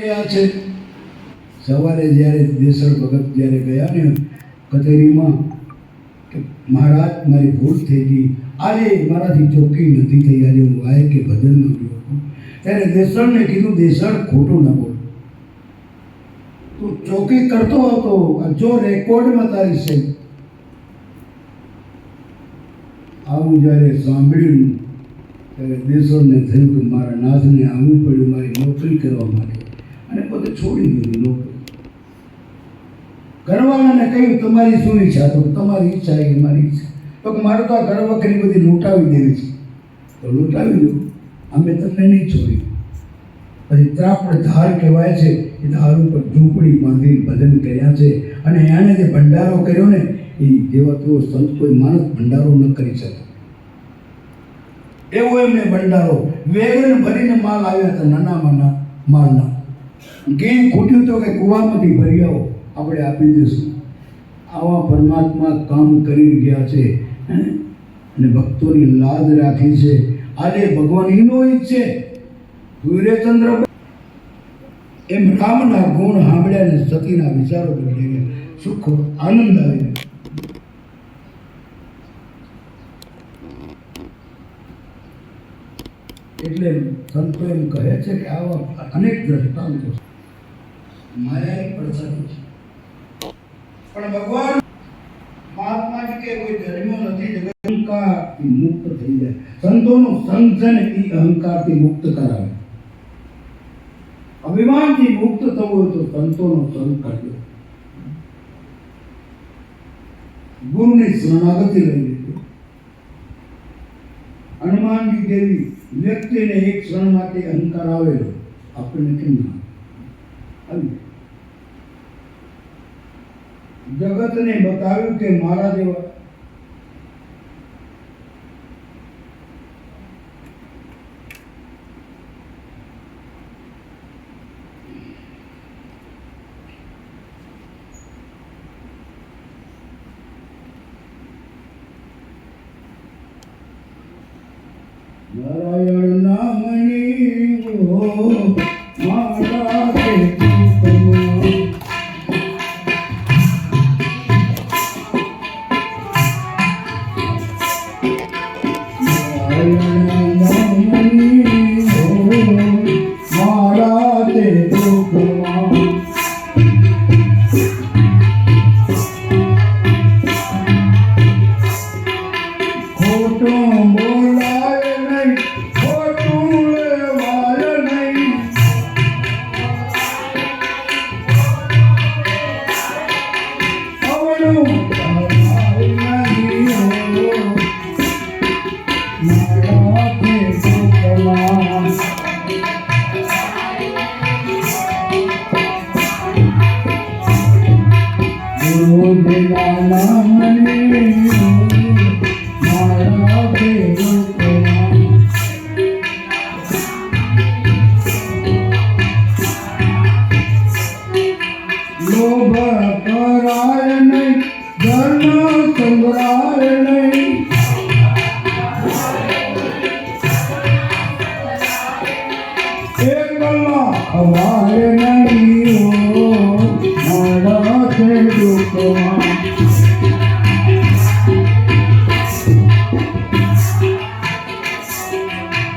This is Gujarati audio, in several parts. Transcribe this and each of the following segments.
રહ્યા છે. સવારે જ્યારે દેસર ભગત જ્યારે ગયા ને કચેરીમાં કે મહારાજ, મારી ભૂલ થઈ ગઈ. આજે મારાથી ચોખ્ખી નથી થઈ. આજે હું વાય કે ભજનમાં ગયો હતો. ત્યારે દેસરને કીધું, દેસર, ખોટું ન બોલ. તું ચોકી કરતો હતો. જો રેકોર્ડમાં તારી છે. આવું જ્યારે સાંભળ્યું, ત્યારે દેશોને થયું કે મારા નાથને આવવું પડ્યું, મારી નોકરી કરવા માટે. અને છોડી દીધું ઘરવાળાને કહ્યું, તમારી શું ઈચ્છા? તો તમારી ઈચ્છા એ, મારી ઈચ્છા. તો મારે તો આ ઘર વખરી બધી લૂંટાવી દેવી છે. તો લૂંટાવી દો. અમે તમને નહીં છોડી. પછી ત્રાપડ ધાર કહેવાય છે, એ ધાર ઉપર ઝૂંપડી બાંધી ભજન કર્યા છે. અને એણે જે ભંડારો કર્યો ને, એ જેવા તેવો સંત કોઈ માણસ ભંડારો ન કરી શકે. એવો એમને ભંડારો. વેગન ભરીને માલ આવ્યા હતા નાનામાં ના માલના. ઘી ખૂટ્યું તો કે કૂવામાંથી ભરી આવો, આપણે આપી દઈશું. આવા પરમાત્મા કામ કરી ગયા છે? અને ભક્તોની લાદ રાખી છે. આજે ભગવાન એનો ઈચ્છે સૂર્યચંદ્ર એમ રામના ગુણ સાંભળ્યા ને સતીના વિચારો બદલીને સુખ, આનંદ આવે એટલે સંતો એમ કહે છે કે આવા અનેક દ્રષ્ટાંતો છે. માયાની પડછાયો છે. પણ ભગવાન મહાત્માજી કે કોઈ ધર્મ નથી, જગત મુક્ત થઈ જાય. સંતોનો સંગ છે એ અહંકારથી મુક્ત કરાવે. અભિમાનથી મુક્ત થવું હોય તો સંતોનો સંગ કરજો ગુરુની શરણાગતિ લઈ લીધો હનુમાનજી દેવી વ્યક્તિને એક ક્ષણ માટે અહંકાર આવેલો, આપણને કેમ ના આવે? જગતને બતાવ્યું કે મારા જેવા ગુરુજીના નામની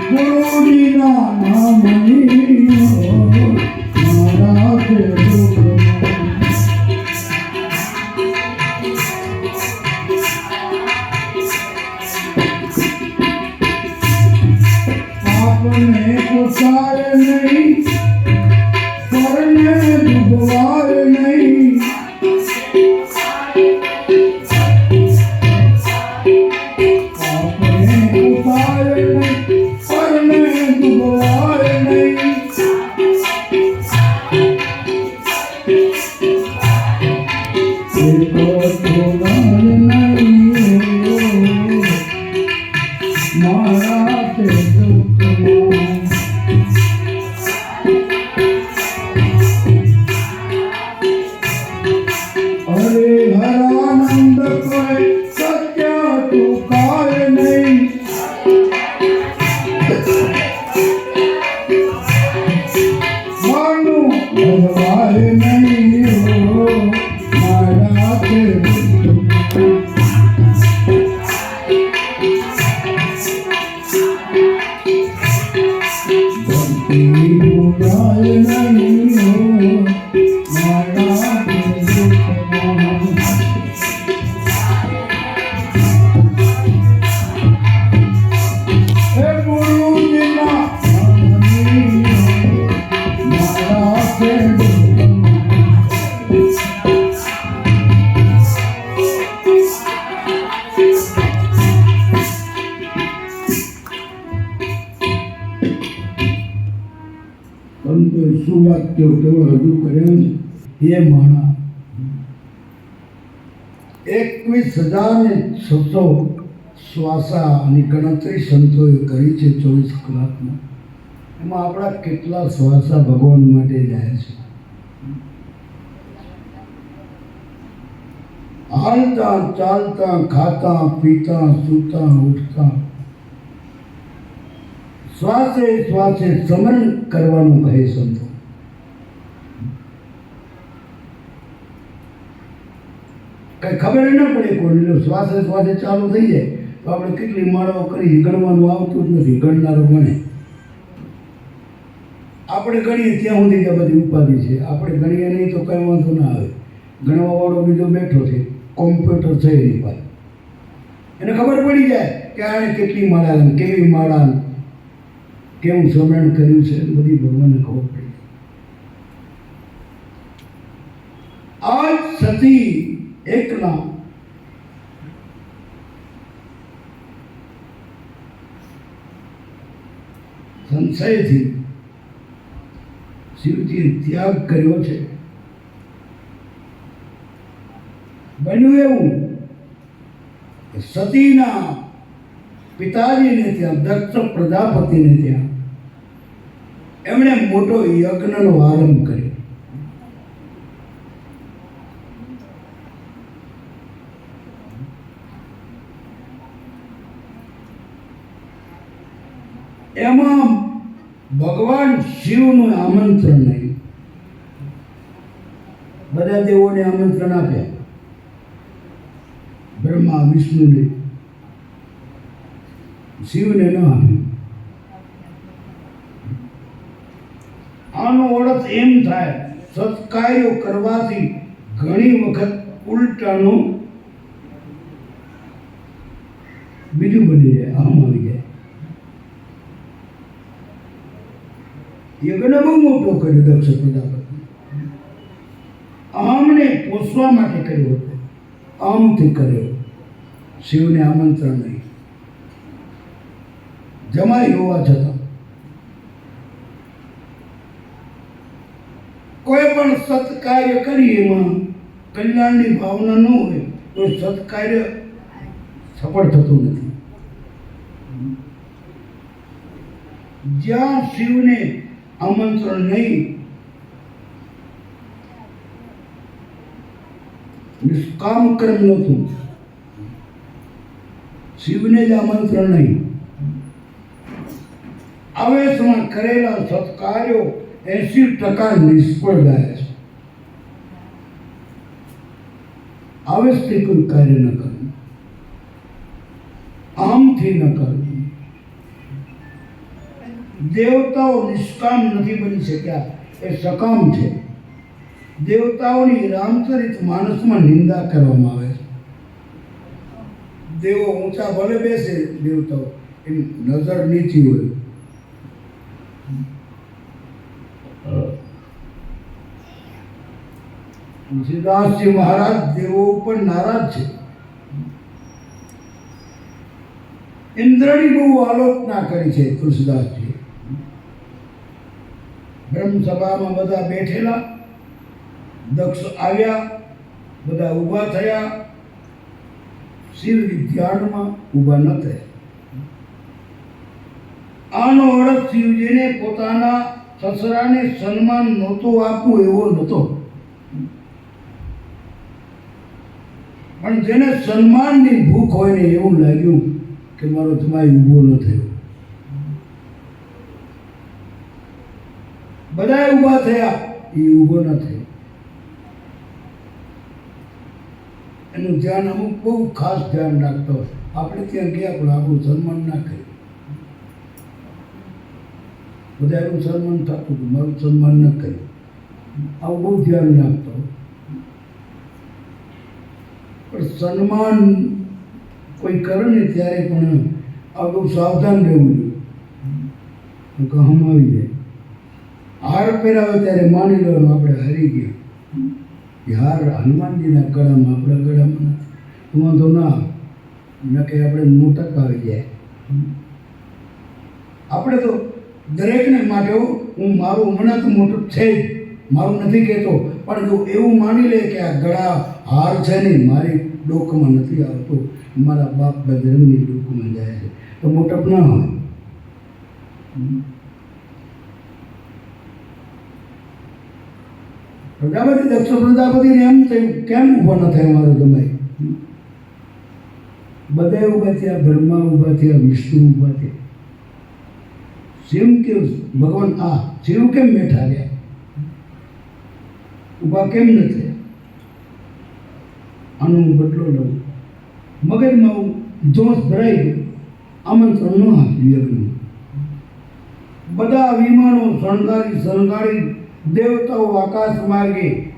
ગુરુજીના નામની મારા છે Amen. એકવીસ હજાર છસો શ્વાસાની ગણતરી સંતોએ કરી છે ચોવીસ કલાકમાં. એમાં આપણા કેટલા શ્વાસા ભગવાન માટે જાય છે? હાલતા, ચાલતા, ખાતા, પીતા, સૂતા, ઉઠતા. શ્વાસે શ્વાસે સમન કરવાનું કહે સંતો. કઈ ખબર ન પડે કોઈને શ્વાસે શ્વાસે ચાલુ થઈ જાય, તો આપણે કેટલી માળાઓ કરી ગણવાનું આવતું જ નથી, ગણનારો ગણે. આપણે ગણીએ ત્યાં સુધી આ બધી ઉપાધિ છે. આપણે ગણીએ નહીં તો કંઈ વાંધો ના આવે. ગણવાવાળો બીજો બેઠો છે, કોમ્પ્યુટર છે એની પાસે. એને ખબર પડી જાય કે આણે કેટલી માળા કેવી માળા કેવું સ્મરણ કર્યું છે બધી ભગવાનને ખબર પડી આજ સતી એકલા સંશયથી શિવજીએ ત્યાગ કર્યો છે. બન્યું એવું સતીના પિતાજીને ત્યાં દક્ષ પ્રજાપતિને ત્યાં એમણે મોટો યજ્ઞનો આરંભ કર્યો. એમાં ભગવાન શિવનું આમંત્રણ નહીં. બધા દેવોને આમંત્રણ આપ્યા. બ્રહ્મા, વિષ્ણુને શિવને ન આપ્યું. આનો ઓળખ એમ થાય, સત્કાર્યો કરવાથી ઘણી વખત ઉલટાનું બીજું બની જાય, આમ આવી જાય. યજ્ઞ બહુ મોટો કર્યો દક્ષ પ્રજાપતિ આમને પોષવા માટે કર્યો હતો. આમથી કર્યો. શિવને આમંત્રણ નહીં જમાઈ હોવા છતાં કોઈ પણ સત્કાર્ય કરી એમાં કલ્યાણની ભાવના ન હોય તો સત્કાર્ય સફળ થતું નથી. જ્યાં શિવને આમંત્રણ નહીં નિષ્કામ કર્મ નહોતું શિવને જ આમંત્રણ નહીં આવેશમાં કરેલા સત્કાર્યો એસી ટકા નિષ્ફળ ગયા છે આવેશથી કોઈ કાર્ય ન કરવું આમથી ન કરવું દેવતાઓ નિષ્કામ નથી બની શક્યા. એ સકામ છે. દેવતાઓની રામચરિત માનસમાં નિંદા કરવામાં આવે છે. દેવો ઊંચા ભલે બેસે દેવતાઓ એની નજર નીચી હોય. તુલસીદાસજી મહારાજ દેવો ઉપર નારાજ છે. ઇન્દ્રની બહુ આલોચના કરી છે તુલસીદાસજી. બ્રહ્મસભામાં બધા બેઠેલા, દક્ષ આવ્યા, બધા ઊભા થયા. શિવ ધ્યાનમાં ઊભા ન થયા. આનો અર્થ શિવજીને પોતાના સસરાને સન્માન નહોતું આપવું એવો નહોતો. પણ જેને સન્માનની ભૂખ હોય ને એવું લાગ્યું કે મારો જમાઈ ઊભો ન થયો. બધા ઊભા થયા. એ ઊભો ન થયો. એનું ધ્યાન અમુક બહુ ખાસ ધ્યાન રાખતો આપણે ત્યાં ગયા પણ આપણું સન્માન ના કર્યું. બધા એનું સન્માન થતું હતું, મારું સન્માન ન કર્યું. આવું બહુ ધ્યાન રાખતો પણ સન્માન કોઈ કરે ને ત્યારે પણ આ બહુ સાવધાન રહેવું જોઈએ. કે હમ આવી જાય. હાર પહેરાવે ત્યારે માની લેવાનું આપણે હારી ગયા. હાર હનુમાનજીના ગળામાં, આપણા ગળામાં નથી. વાંધો ના આવે. ન કે આપણે મોટક આવી જાય. આપણે તો દરેકને માટે હું મારું હમણાં તો મોટું છે જ. મારું નથી કહેતો, પણ જો એવું માની લે કે આ ગળા હાર છે નહીં, મારી ડોકમાં નથી આવતો. મારા બાપ બજરંગની ડોકમાં જાય છે. તો મોટપ ના હોય. પ્રજાપતિ, દક્ષ પ્રજાપતિને એમ થયું, કેમ ઊભો ન થયો મારો જમાઈ બધા ઊભા થયા, બ્રહ્મા ઊભા થયા, વિષ્ણુ ઊભા થયા. શિવ કે ભગવાન આ શિવ કેમ બેઠા રહ્યા? ઊભા કેમ ન થયા? આનો હું બદલો લઉં. મગજમાં હું જોશ ભરાઈ ગયો. આમંત્રણ ન આપ્યું બધા વિમાનો શણગારી શણગારી દેવતાઓ આકાશ માર્ગે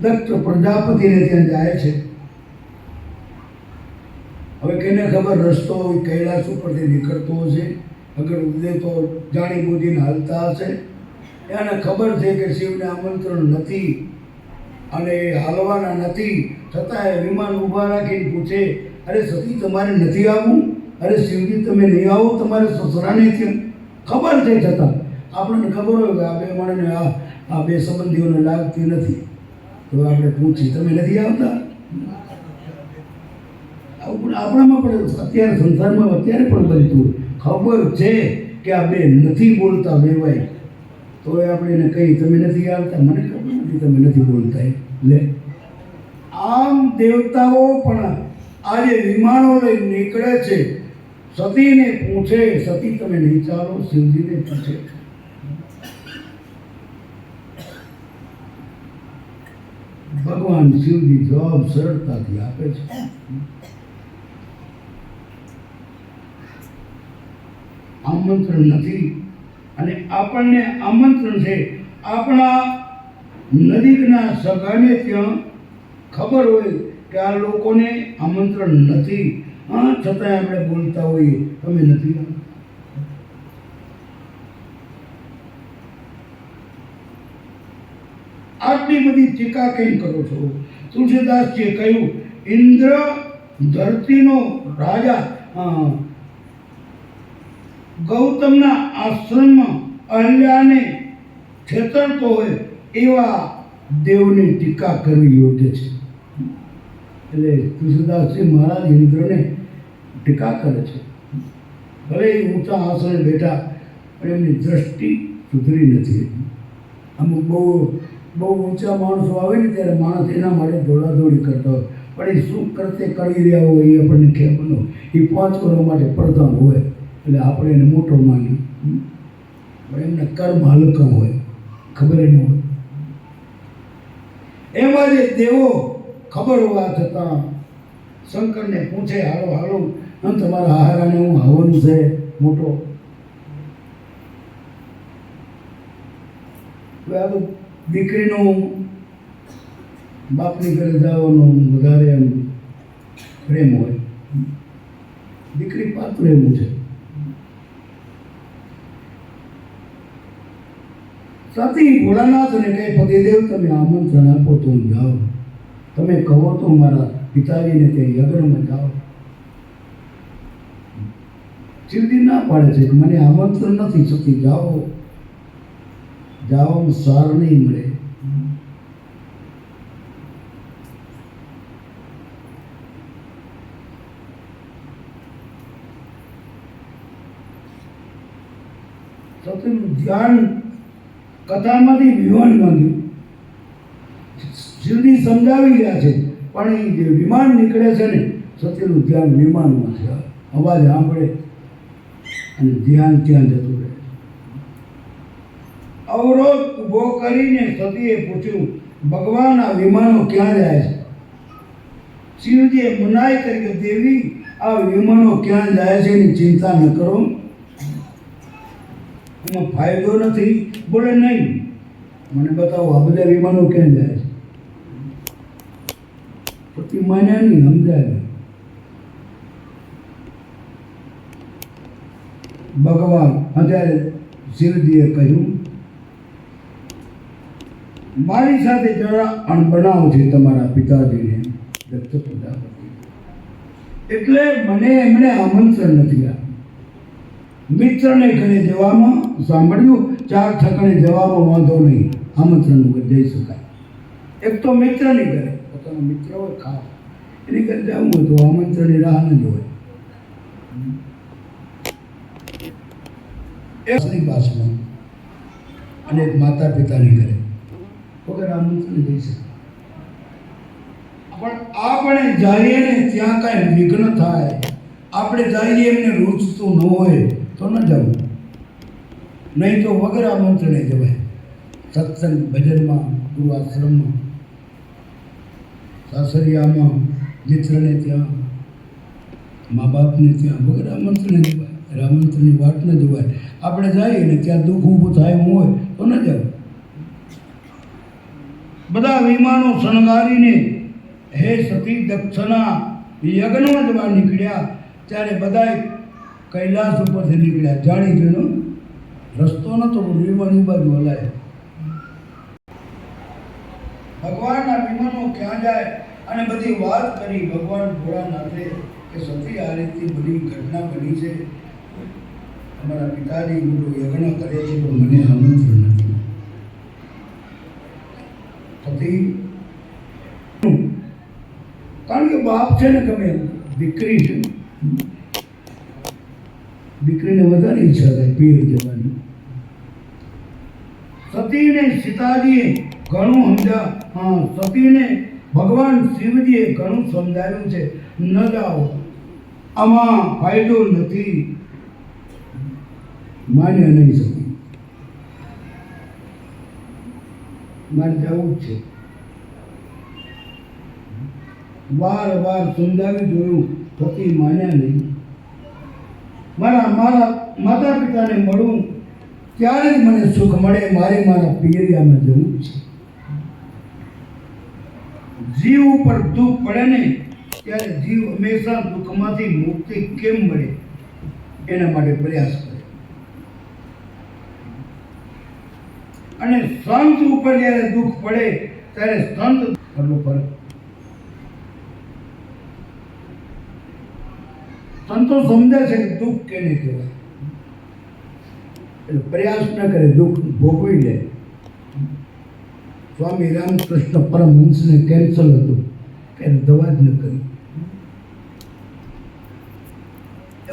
દક્ષ પ્રજાપતિને ત્યાં જાય છે. હવે કેને ખબર રસ્તો કૈલાસ ઉપરથી નીકળતો હશે? અગર ઉદય તો જાણી બુદ્ધિને હાલતા હશે? એને ખબર છે કે શિવને આમંત્રણ નથી અને એ હાલવાના નથી. છતાં એ વિમાન ઊભા રાખીને પૂછે, અરે સતી, તમારે નથી આવવું? અરે શિવજી, તમે નહીં આવો, તમારે સસરાને ત્યાં. ખબર છે છતાં. આપણને ખબર હોય કે આ બે માણસને આ આ બે સંબંધીઓને લાગતી નથી. તો આપણે પૂછી, તમે નથી આવતા? આવું આપણામાં પણ અત્યારે સંસારમાં અત્યારે પણ બનતું ખબર છે કે આ બે નથી બોલતા વેવાય. તો એ આપણે એને કહી, તમે નથી આવતા? મને ખબર નથી તમે નથી બોલતા. લે. આમ દેવતાઓ પણ આજે વિમાનો લઈ નીકળે છે. સતીને પૂછે, સતી, તમે નહીં ચાલો? શિવજીને પૂછે. ભગવાન શિવજી જવાબ સરળતાથી આપે છે. આમંત્રણ નથી અને આપણને આમંત્રણ છે. આપણા નજીકના સગાને ત્યાં ખબર હોય કે આ લોકોને આમંત્રણ નથી. હા, છતાંય આપણે બોલતા હોઈએ. તમે નથી આવતા. આટલી બધી ટીકા કેમ કરો છો? તુલસીદાસજીએ કહ્યું, ઇન્દ્ર ધરતીનો રાજા. ગૌતમના આશ્રમમાં અહલ્યાને છેતરતો હોય એવા દેવની ટીકા કરવી યોગ્ય છે. એટલે તુલસીદાસજી મહારાજ ઇન્દ્રને ટીકા કરે છે. ભલે એ ઊંચા આસને બેઠા, પણ એમની દ્રષ્ટિ સુધરી નથી. અમુક બહુ બહુ ઊંચા માણસો આવે ને ત્યારે માણસ એના માટે દોડાદોડી કરતા હોય. પણ એ શું કરતે કરી રહ્યા હોય એ આપણને ખ્યાલ ન એ પાંચ કરવા માટે પ્રધાન હોય. એટલે આપણે એને મોટો માની પણ એમના કર્મ હલકા હોય. ખબર ન હોય. એમાં જે દેવો ખબર હોવા છતાં શંકરને પૂછે, હાલો હાલો આમ તમારા હારાને હું હવન છે? મોટો. હવે આ દીકરીનું બાપની ઘરે જવાનું વધારે એમ પ્રેમ હોય. દીકરી પાત્ર એવું છે. સતી ભોળાનાથને કહે પતિદેવ તમે આમંત્રણ આપો તો હું જાઓ. તમે કહો તો મારા પિતાજીને તે યજ્ઞમાં જાઓ. શિવજી ના પાડે છે કે મને આમંત્રણ નથી સતી જાઓ. જાઓ સાર નહીં મળે. સતીનું ધ્યાન કથામાંથી વિમાન બાંધ્યું. શિવજી સમજાવી રહ્યા છે, પણ એ જે વિમાન નીકળે છે ને, સત્યનું ધ્યાન વિમાનમાં છે. અવાજ સાંભળે અને ધ્યાન ત્યાં જતું અવરોધ ઊભો કરીને સતીએ પૂછ્યું, ભગવાન, આ વિમાનો ક્યાં જાય છે? શિવજીએ મનાય કરી કે દેવી આ વિમાનો ક્યાં જાય છે એની ચિંતા ન કરો. એનો ફાયદો નથી, બોલે નહીં. મને બતાવો, આ બધા વિમાનો ક્યાં જાય છે? પતિ માન્યા નહીં સમજાય ભગવાન, અત્યારે શિવજીએ કહ્યું મારી સાથે જરા અણબનાવ છે તમારા પિતાજીને. દત્ત પ્રજાપતિ એટલે મને એમણે આમંત્રણ નથી આપ્યું. મિત્રને ઘરે જવામાં સાંભળ્યું, ચાર ઠકાણે જવામાં વાંધો નહીં. આમંત્રણ વગર જઈ શકાય. એક તો મિત્રની ઘરે, પોતાનો મિત્ર હોય, ખાસ. એની ઘરે જવું હોય તો આમંત્રણની રાહ ન હોય એ પાસમાં અને એક માતા પિતાની ઘરે. વગર આમંત્રણ જઈ શકે પણ આપણે જઈએ ને ત્યાં કાંઈ વિઘ્ન થાય આપણે જઈએ એમને રૂચતું ન હોય તો ન જવું નહીં તો વગર આમંત્રણે જવાય સત્સંગ ભજનમાં ગુરુ આશ્રમમાં સાસરિયામાં મિત્રને ત્યાં મા બાપને ત્યાં વગર આમંત્રણે જવાય આમંત્રણની વાત ન જવાય આપણે જઈએ ને ત્યાં દુઃખ ઊભું થાય એમ હોય તો ન જવું બધા વિમાનો શણગારીને હે સતી દક્ષના, યજ્ઞમાં જવા નીકળ્યા. ત્યારે બધાએ કૈલાસ ઉપરથી નીકળ્યા. જાણી ગયો રસ્તો નતો વિમાનની વિમાન બાજુ હલાય. ભગવાનના વિમાનો ક્યાં જાય? અને બધી વાત કરી ભગવાન ભોળાનાથે કે સતી, આ રીતની બધી ઘટના બની છે. અમારા પિતાજી બધું યજ્ઞ કરે છે, પણ મને આમંત્રણ નથી સતી કારણ કે બાપ છે ને ગમે દીકરી છે. દીકરીને વધારે ઈચ્છા થાય પીર જવાની. સતીને સીતાજીએ ઘણું સમજા, હા, સતીને ભગવાન શિવજીએ ઘણું સમજાવ્યું છે. ન જાઓ. આમાં ફાયદો નથી. માન્ય નહીં સતી. મારે જવું જ છે. વાર વાર સમજાવી જોયું, પતિ માન્યા નહીં. મારા મારા માતા પિતાને મળું, ત્યારે મને સુખ મળે, મારે મારા પિયરિયામાં જવું છે. જીવ ઉપર દુઃખ પડે ને, ત્યારે જીવ હંમેશા દુઃખમાંથી મુક્તિ કેમ મળે? એના માટે પ્રયાસ કરે. અને સંત ઉપર જ્યારે દુઃખ પડે, ત્યારે સંત એટલો ફરક સંતો સમજે છે કે દુઃખ કેને કહેવાય? એટલે પ્રયાસ ન કરે, દુઃખ ભોગવી લે. સ્વામી રામકૃષ્ણ પરમહંસને કેન્સર હતું. કે દવા જ ન કરી.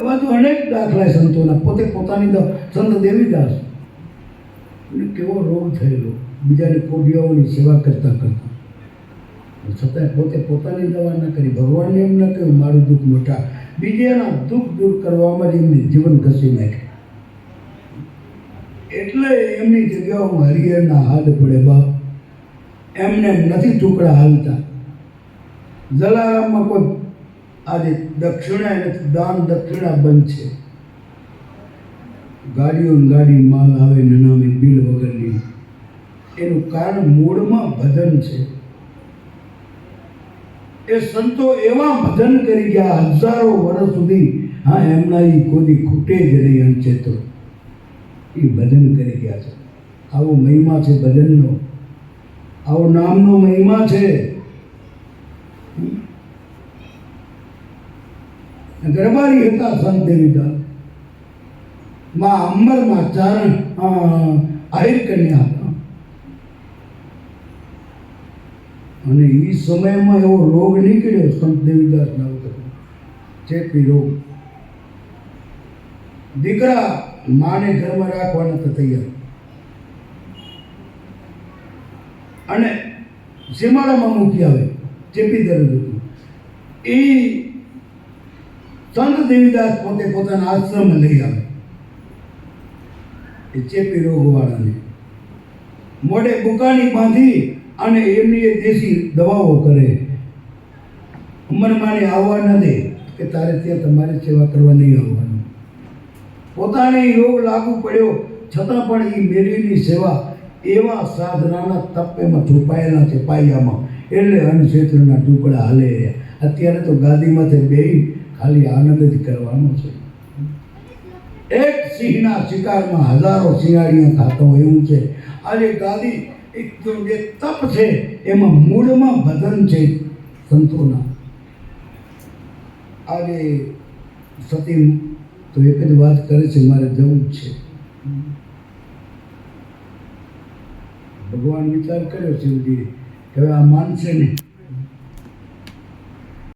એવા તો અનેક દાખલા સંતોના. પોતે પોતાની સંત દેવીદાસ. એને કેવો રોગ થયેલો. બીજાની કોડિયાઓની સેવા કરતા કરતા. છતાંય પોતે પોતાની દવા ન કરી. ભગવાનને એમ ન કહ્યું, મારું દુઃખ મોટા બીજાના દુઃખ દૂર કરવામાં એમની જીવન ઘસી નાખે. એટલે એમની જગ્યાઓમાં હરિયરના હાથ પડે બાપ. એમને નથી ટુકડા હાલતા. જલારામમાં કોઈ આજે દક્ષિણા નથી, દાન દક્ષિણા બંધ છે. ગાડીઓ ગાડી માલ આવે નનામી બિલ વગરની. એનું કારણ મૂળમાં ભજન છે. એ સંતો એવા ભજન કરી ગયા હજારો વર્ષ સુધી. હા એમના એ કોઈ ખૂટે જ નહીં અણચેતો એ ભજન કરી ગયા છે. આવો મહિમા છે ભજનનો. આવો નામનો મહિમા છે. ગરબારી હતા સંત દેવીદાસ. માં અંબરમાં ચારણ આહિર કન્યા હતા અને એ સમયમાં એવો રોગ નીકળ્યો સંત દેવીદાસ વખતે. ચેપી રોગ. દીકરા માને ઘરમાં રાખવાના તો તૈયાર. અને સીમાડામાં મૂકી આવે, ચેપી દર્દ હતું એ સંત દેવીદાસ પોતે પોતાના આશ્રમ લઈ આવે. એ ચેપી રોગવાળાને. મોઢે બુકાની બાંધી અને એમની એ દેશી દવાઓ કરે. મનમાને આવવા ન દે કે તારે ત્યાં તમારી સેવા કરવા નહીં આવવાનું. પોતાને યોગ લાગુ પડ્યો, છતાં પણ એ મેરીની સેવા એવા સાધનાના તપેમાં છુપાયેલા છે પાયામાં. એટલે અન્નક્ષેત્રના ટુકડા હાલે. અત્યારે તો ગાદીમાંથી બે ખાલી આનંદ જ કરવાનો છે. એક સિંહના શિકારમાં હજારો શિયાળીઓ ખાતો એવું છે. આજે ગાદી એક જે તપ છે, એમાં મૂળમાં ભજન છે, સંતોના. આજે સતી તો એક જ વાત કરે છે, મારે જવું જ છે. ભગવાન વિચાર કર્યો છે હવે આ માનશે ને